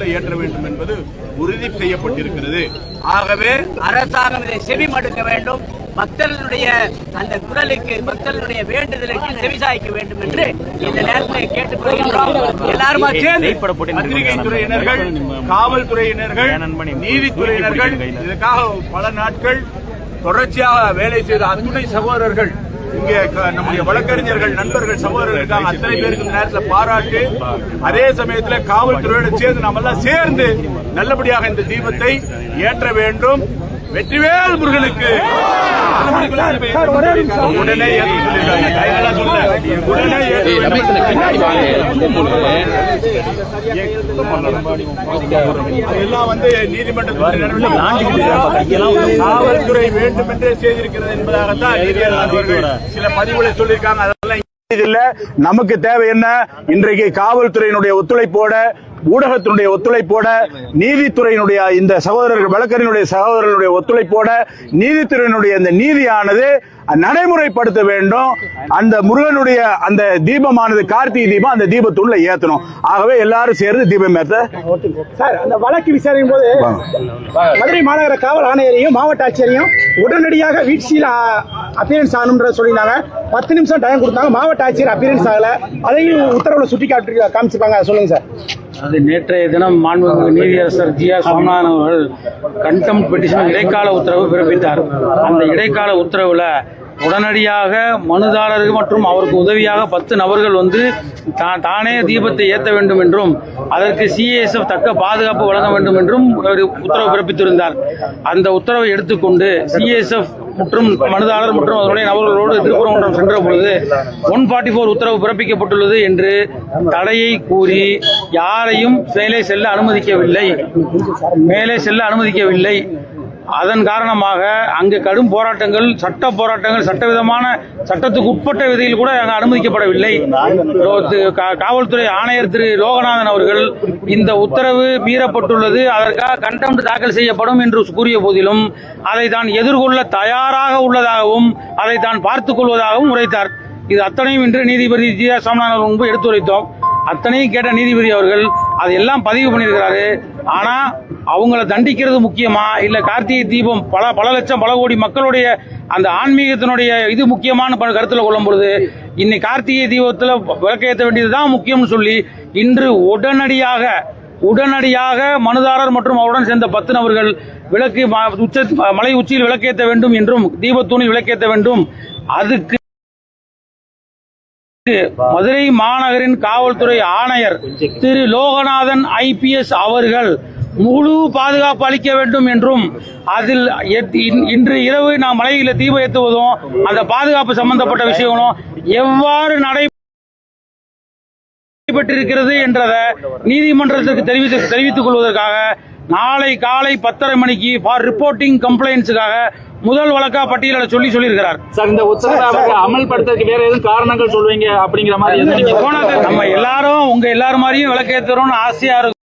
தீபத்துள்ள ஏற்ற வேண்டும் என்பது உறுதி செய்யப்பட்டிருக்கிறது. ஆகவே அரசாங்கம் இதை செவி மடுக்க வேண்டும். பக்தர்களுடைய அந்த குரலுக்கு பக்தர்களுடைய வேண்டுதலுக்கு செவிசாய்க்க வேண்டும் என்று இந்த நேரத்தில் கேட்டுக்கொள்கின்றோம். எல்லாருமா சேர்ந்து பத்திரிகை துறையினர்கள் காவல்துறையினர்கள் நீதித்துறையினர்கள் இதற்காக பல நாட்கள் தொடர்ச்சியாக வேலை செய்த அத்துணை சகோதரர்கள் இங்கே நம்முடைய வழக்கறிஞர்கள் நண்பர்கள் சகோதரர்கள் அத்தனை பேருக்கு இந்த நேரத்தில் பாராட்டு. அதே சமயத்தில் காவல்துறையோடு சேர்ந்து நம்ம எல்லாம் சேர்ந்து நல்லபடியாக இந்த தீபத்தை ஏற்ற வேண்டும். வெற்றிவேல் முருகனுக்கு. உடனே அதெல்லாம் வந்து நீதிமன்றத்தில் காவல்துறை வேண்டும் என்றே செய்திருக்கிறது என்பதாகத்தான் சில பதிவுகளை சொல்லியிருக்காங்க. அதெல்லாம் இல்ல. நமக்கு தேவை என்ன? இன்றைக்கு காவல்துறையினுடைய ஒத்துழைப்போட ஊடகத்தினுடைய ஒத்துழைப்போட நீதித்துறையினுடைய இந்த சகோதரர்கள் வழக்கறிஞருடைய சகோதரர்களுடைய ஒத்துழைப்போட நீதித்துறையினுடைய இந்த நீதியானது நடைமுறைப்படுத்த வேண்டும். அந்த முருகனுடைய அந்த தீபமானது கார்த்திகை தீபம் அந்த தீபத்துள்ள ஏத்தணும். ஆகவே எல்லாரும் சேர்ந்து தீபம் ஏத்த. சார் அந்த வழக்கு விசாரிக்கும் போது மதுரை மாநகர காவல் ஆணையரையும் மாவட்ட ஆட்சியரையும் உடனடியாக வீழ்ச்சியில் அப்பியரன்ஸ் ஆகணும்ன்ற சொல்லியிருந்தாங்க. பத்து நிமிஷம் டைம் கொடுத்தாங்க. மாவட்ட ஆட்சியர் அப்பியரன்ஸ் ஆகல. அதையும் உத்தரவுல சுட்டி காட்டி காமிச்சிருக்காங்க. சொல்லுங்க சார். அது நேற்றைய தினம் மாண்புமிகு நீதியரசர் ஜி ஆர் சுவாமிநாதன் அவர்கள் கண்டெம்ட் பெட்டிஷன் இடைக்கால உத்தரவு பிறப்பித்தார். அந்த இடைக்கால உத்தரவில் உடனடியாக மனுதாரர்கள் மற்றும் அவருக்கு உதவியாக பத்து நபர்கள் வந்து தா- தானே தீபத்தை ஏற்ற வேண்டும் என்றும் அதற்கு சிஏஎஸ்எஃப் தக்க பாதுகாப்பு வழங்க வேண்டும் என்றும் ஒரு உத்தரவு பிறப்பித்திருந்தார். அந்த உத்தரவை எடுத்துக்கொண்டு சிஎஸ்எஃப் மற்றும் மனுதாரர் மற்றும் அவருடைய நபர்களோடு திருப்பரங்குன்றம் சென்ற பொழுது ஒன் ஃபார்ட்டி ஃபோர் உத்தரவு பிறப்பிக்கப்பட்டுள்ளது என்று தடையை கூறி யாரையும் மேலே செல்ல அனுமதிக்கவில்லை. மேலே செல்ல அனுமதிக்கவில்லை. அதன் காரணமாக அங்கு கடும் போராட்டங்கள் சட்ட போராட்டங்கள் சட்டவிதமான சட்டத்துக்கு உட்பட்ட விதையில் கூட அங்கு அனுமதிக்கப்படவில்லை. காவல்துறை ஆணையர் திரு லோகநாதன் அவர்கள் இந்த உத்தரவு மீறப்பட்டுள்ளது. அதற்காக கண்டெம்ட் தாக்கல் செய்யப்படும் என்று கூறிய போதிலும் அதை தான் எதிர்கொள்ள தயாராக உள்ளதாகவும் அதை தான் பார்த்துக் கொள்வதாகவும் உரைத்தார். இது அத்தனையும் இன்று நீதிபதி ஜி ஆர் சாமிநாதன் முன்பு எடுத்துரைத்தோம். அத்தனையும் கேட்ட நீதிபதி அவர்கள் அதெல்லாம் பதிவு பண்ணியிருக்கிறாரு. ஆனா அவங்கள தண்டிக்கிறது முக்கியமா? இல்ல கார்த்திகை தீபம் பல பல லட்சம் பல கோடி மக்களுடைய அந்த ஆன்மீகத்தினுடைய இது முக்கியமான ப- கருத்துல கொள்ளும் பொழுது இன்னைக்கு கார்த்திகை தீபத்துல விளக்கேற்ற வேண்டியதுதான் முக்கியம்னு சொல்லி இன்று உடனடியாக உடனடியாக மனுதாரர் மற்றும் அவருடன் சேர்ந்த பத்து நபர்கள் விளக்கு உச்ச மலை உச்சியில் விளக்கேற்ற வேண்டும் என்றும் தீபத்தூணில் விளக்கேற்ற வேண்டும். அதுக்கு மதுரை மாநகரின் காவல்துறை ஆணையர் திரு லோகநாதன் ஐபிஎஸ் அவர்கள் முழு பாதுகாப்பு அளிக்க வேண்டும் என்றும் அதில் எத்- இன்- இன்று இரவு நாம் மலையில தீபம் ஏற்றுவதும் அந்த பாதுகாப்பு சம்பந்தப்பட்ட விஷயங்களும் எவ்வாறு நடை நடைபெற்றிருக்கிறது என்றதை நீதிமன்றத்திற்கு தெரிவித்து தெரிவித்துக் கொள்வதற்காக நாளை காலை பத்தரை மணிக்கு ஃபார் ரிப்போர்ட்டிங் கம்ப்ளைண்ட்ஸுக்காக முதல் வழக்கா பட்டியலிட சொல்லி சொல்லியிருக்கிறார். சார் இந்த உத்தரவை அமல்படுத்துறதுக்கு வேற எதுவும் காரணங்கள் சொல்லுவீங்க அப்படிங்கிற மாதிரி நம்ம எல்லாரும் உங்க எல்லாரும் மாதிரியும் விளக்கேற்றுறோம்னு ஆசையா இருக்கும்